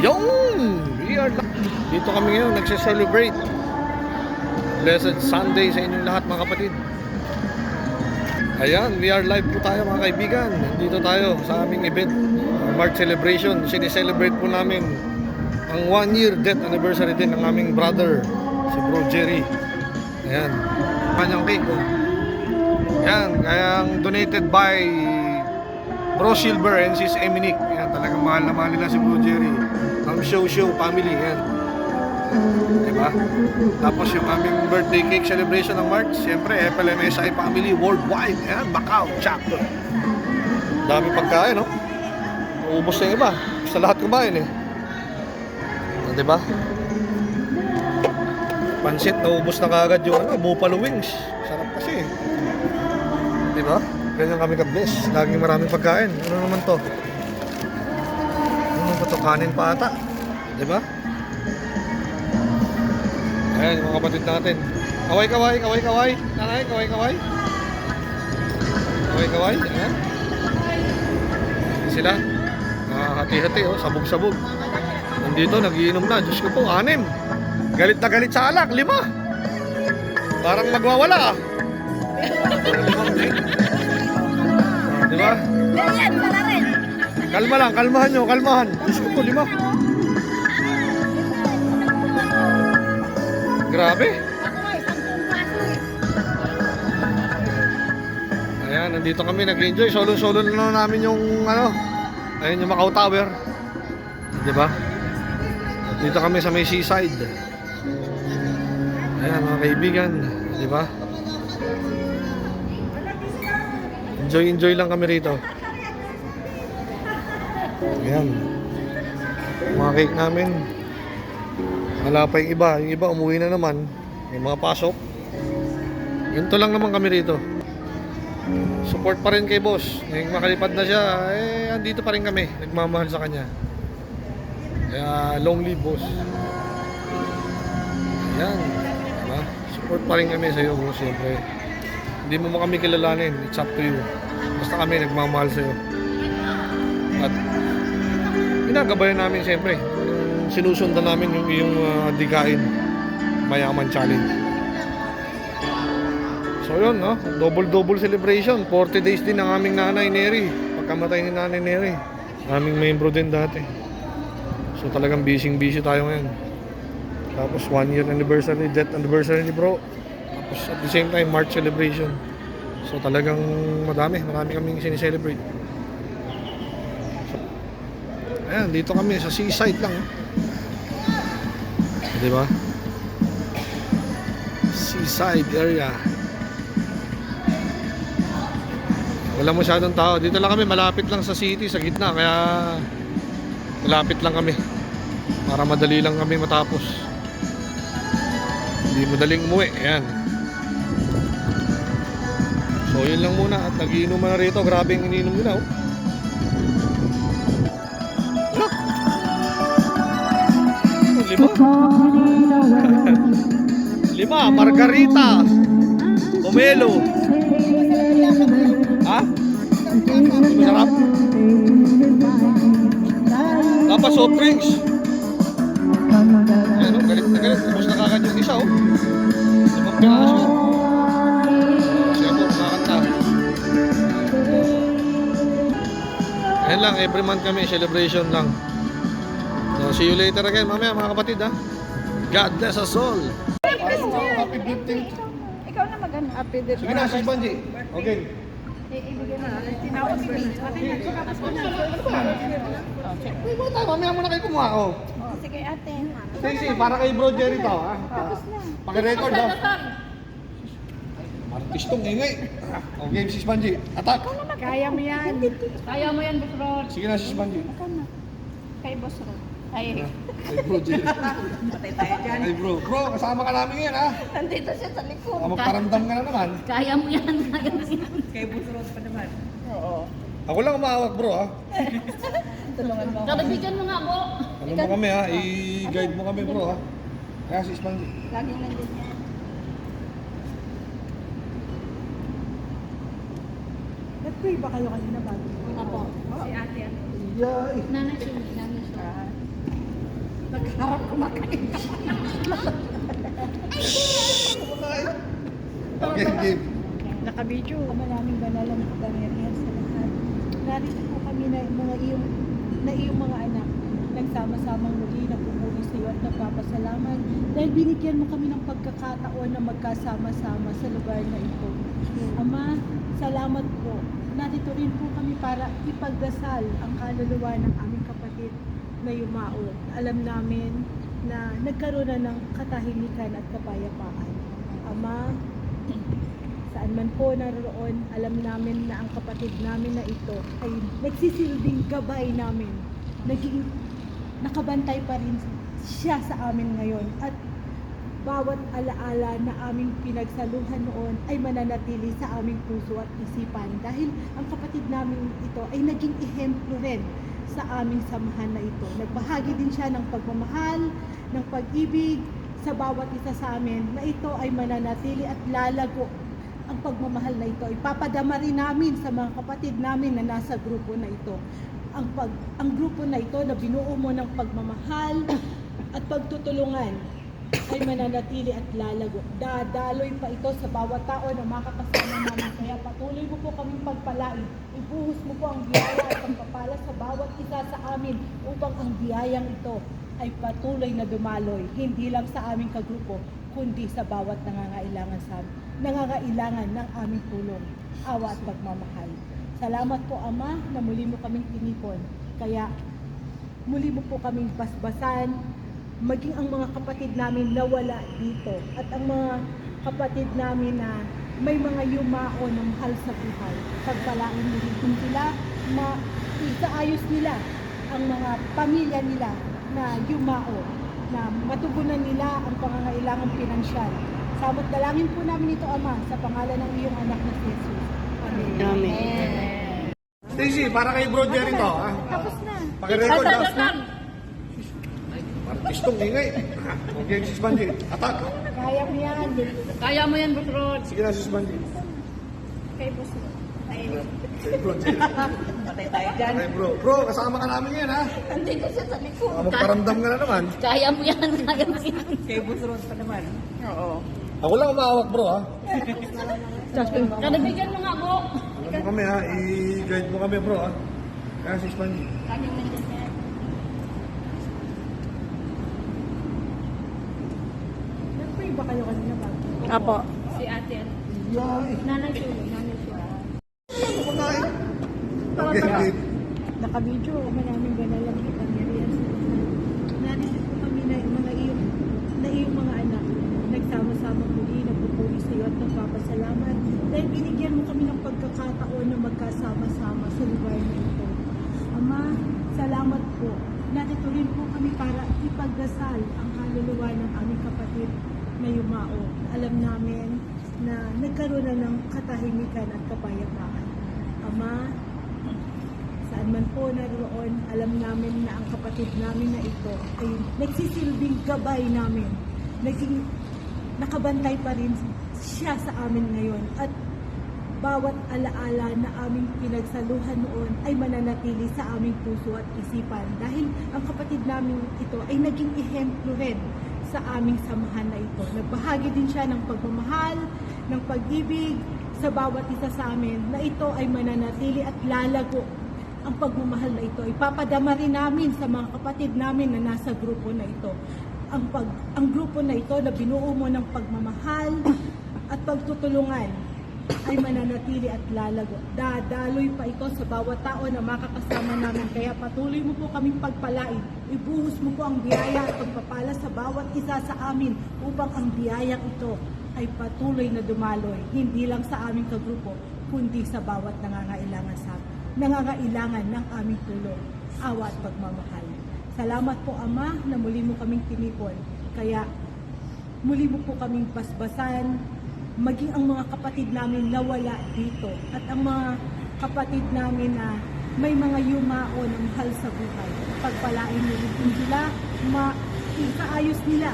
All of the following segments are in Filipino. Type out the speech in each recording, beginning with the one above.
Yung! We are live. Dito kami ngayon, nagse-celebrate. Blessed Sunday sa inyong lahat mga kapatid. Ayan, we are live po tayo mga kaibigan. Dito tayo sa aming event, March celebration. Sineselebrate po namin ang one year death anniversary din ng aming brother, si Bro Jerry. Ayan, kanyang cake. Oh. Ayan, kayang donated by Bro Silver and Sis Eminic. Talagang mahal na mahal nila si Bro Jerry. Ang show show family. Ayan. Diba? Tapos yung aming birthday cake celebration ng March, siyempre, FLMSI family worldwide. Ayan, Macau chapter. Dami pagkain, no? Uubos na iba. Sa lahat kumain, eh. Diba? Pansit, naubos na kagad yung ano, buffalo wings. Sarap kasi, eh. Diba? Ganyan kami ka-bless. Laging maraming pagkain. Ano naman to? Ano ba? Kanin pa ata. Diba? Ayan, yung mga kapatid natin. Kaway, kaway, kaway, kaway. Nanay, kaway, kaway. Kaway, kaway. Ayan. Sila. Nakahati-hati, oh. Sabog-sabog. Nandito, nagiinom na. Diyos ko po, anim. Galit na galit sa alak. Lima. Parang magwawala, ah. Ah, Di ba? Ganyan. Kalma lang, kalmahan nyo, kalmahan. Diyos ko po, lima. Grabe. Ayan, nandito kami nag-enjoy. Solo-solo na namin yung ano, ayun yung Macau Tower. Di ba? Dito kami sa may seaside. Ayan, mga kaibigan. Di ba? Enjoy-enjoy lang kami rito. Ayan. Mga cake namin. Wala pa yung iba. Yung iba umuwi na naman. May mga pasok. Ganito lang naman kami rito support pa rin kay boss. Ngayong makalipad na siya, eh, andito pa rin kami. Nagmamahal sa kanya. Kaya, long live boss. Ayan. Diba? Support pa rin kami sa iyo, boss, siyempre. Hindi mo mo kami kilalanin. It's up to you. Basta kami nagmamahal sa iyo. Ginagabayan namin, siyempre. Yung Sinusundan namin yung iyong uh, digain. Mayaman challenge. So yun, no? Double-double celebration. 40 days din ang aming nanay Neri. Pagkamatay ni nanay Neri. Aming membro din dati. So talagang busy-busy tayo ngayon. Tapos one year anniversary, death anniversary ni bro. Tapos at the same time, March celebration. So talagang madami. Marami kaming sinicelebrate. Ayan, dito kami sa seaside lang. oh. Di ba? Seaside area. Wala masyadong tao. Dito lang kami, malapit lang sa city, sa gitna. Kaya malapit lang kami. Para madali lang kami matapos. Hindi madaling umuwi. Ayan. So yun lang muna. At nagiinom na rito. Grabe yung ininom nila. Oh. lima. Margarita. Pomelo. Ha? Masarap? Tapos soft drinks. Ayan o, galit na galit. Tapos nakakad yung isa o. Limang piraso. Siya nakakanta. Ayan lang, every month kami, celebration lang. So, see you later again, mamaya mga kapatid ha. God bless us all. Happy birthday. Ikaw na magano. Happy birthday. Sige na, Sis Banji. Okay. Ibigay na. Tinawag si May. Uy, mga tayo, mamaya muna kayo kumuha ko. Sige ate. Sige, sige, para kay Bro Jerry to, ha? Tapos na. Pag-record, ha? Artistong ingay. Okay, Sis Banji. Attack. Kaya mo yan. Kaya mo yan, Rod. Sige na, Sis Banji. Ikaw na. Kay Boss Rod. Ay, Kay Bro Jerry. patay tayo dyan. Ay, bro. Bro, kasama ka namin ngayon, ha? Nandito siya sa likod. Ah, Magparamdam ka na naman. Kaya mo yan. Kaya mo yan. Kay Boss Rod pa naman. Oo. Ako lang umawak, bro, ha? Tulungan mo. Kalabigyan mo nga po. Ano mo kami, ha? I-guide mo kami, bro, ha? Kaya, Sis Banji. Laging nandito. Nag-pray ba kayo kanina bago? Apo. Si ate ano. Yeah, Nanay siya. Nanay siya. Harap kumakain ka. Okay, game. Nakabidyo. Ama namin banal ang kapangyarihan sa lahat. Narito po kami na mga iyong, na iyong mga anak. Nagsama-samang muli, nagpupuri sa iyo at nagpapasalamat dahil binigyan mo kami ng pagkakataon na magkasama-sama sa lugar na ito. Ama, salamat po. Narito rin po kami para ipagdasal ang kaluluwa ng aming na yumao. Alam namin na nagkaroon na ng katahimikan at kapayapaan. Ama, saan man po naroon, alam namin na ang kapatid namin na ito ay nagsisilbing gabay namin. Naging nakabantay pa rin siya sa amin ngayon at bawat alaala na aming pinagsaluhan noon ay mananatili sa aming puso at isipan dahil ang kapatid namin ito ay naging ehemplo rin sa aming samahan na ito. Nagbahagi din siya ng pagmamahal, ng pag-ibig sa bawat isa sa amin na ito ay mananatili at lalago ang pagmamahal na ito. Ipapadama rin namin sa mga kapatid namin na nasa grupo na ito. Ang, pag, ang grupo na ito na binuo mo ng pagmamahal at pagtutulungan ay mananatili at lalago. Dadaloy pa ito sa bawat tao na makakasama namin. Kaya patuloy mo po kaming pagpalain. Ibuhos mo po ang biyaya at pagpapala sa bawat isa sa amin upang ang biyayang ito ay patuloy na dumaloy. Hindi lang sa aming kagrupo, kundi sa bawat nangangailangan sa nangangailangan ng aming tulong, awa at pagmamahal. Salamat po Ama na muli mo kaming tinipon. Kaya muli mo po kaming basbasan, maging ang mga kapatid namin nawala dito at ang mga kapatid namin na may mga yumao na mahal sa buhay. Pagpalain mo rin kung sila, ma isaayos nila ang mga pamilya nila na yumao, na matugunan nila ang pangangailangan pinansyal. Samot dalangin po namin ito, Ama, sa pangalan ng iyong anak na si Jesus. Amen. Stacy, para kay Bro Jerry to. Ha? Tapos na. Pakirecord ha. Tapos na. Artistong ingay. Okay, sis Banji. Atak. Kaya mo yan. Kaya mo yan, Butrod. Sige na, sis Banji. Kay boss mo. Kay Bro. Patay tayo dyan. Bro. Bro, kasama ka namin yan, ha? Nandito siya sa likod. Ah, Magparamdam ka na naman. Kaya mo yan. Kaya mo yan. Kay Busron pa naman. Oo. Ako lang umawak, bro, ha? Kanabigyan mo nga, Bo. Alam mo kami, ha? I-guide mo kami, bro, ha? Kaya, sis Banji. Nag-pray ba kayo kanina ba? Apo. Si ate. Nanay Sulo. Nanay Sulo. Ano kumakain? Okay, okay. Nakabidyo, maraming banal ang kapangyarihan sa lahat. Narito po kami na mga iyong, na iyong mga anak. Nagsama-sama muli, nagpupuri sa iyo at nagpapasalamat dahil binigyan mo kami ng pagkakataon na magkasama-sama sa lugar na ito. Ama, salamat po. Rin po kami para ipagdasal ang kaluluwa ng aming kapatid na yumao. Alam namin na nagkaroon na ng katahimikan at kapayapaan. Ama, saan man po naroon, alam namin na ang kapatid namin na ito ay nagsisilbing gabay namin. Naging nakabantay pa rin siya sa amin ngayon. At bawat alaala na aming pinagsaluhan noon ay mananatili sa aming puso at isipan dahil ang kapatid namin ito ay naging ehemplo rin sa aming samahan na ito. Nagbahagi din siya ng pagmamahal, ng pag-ibig sa bawat isa sa amin na ito ay mananatili at lalago ang pagmamahal na ito. Ipapadama rin namin sa mga kapatid namin na nasa grupo na ito. Ang, pag, ang grupo na ito na binuo mo ng pagmamahal at pagtutulungan ay mananatili at lalago. Dadaloy pa ito sa bawat tao na makakasama namin. Kaya patuloy mo po kaming pagpalain. Ibuhos mo po ang biyaya at pagpapala sa bawat isa sa amin upang ang biyayang ito ay patuloy na dumaloy. Hindi lang sa aming kagrupo, kundi sa bawat nangangailangan sa nangangailangan ng aming tulong, awa at pagmamahal. Salamat po Ama na muli mo kaming tinipon. Kaya muli mo po kaming basbasan, maging ang mga kapatid namin nawala dito at ang mga kapatid namin na may mga yumao na mahal sa buhay. Pagpalain kung sila, ma ikaayos nila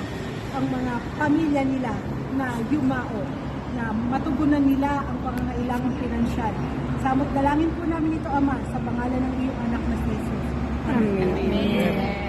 ang mga pamilya nila na yumao, na matugunan nila ang pangangailangan pinansyal. Samot dalangin po namin ito, Ama, sa pangalan ng iyong anak na si Jesus. Amen. Amen.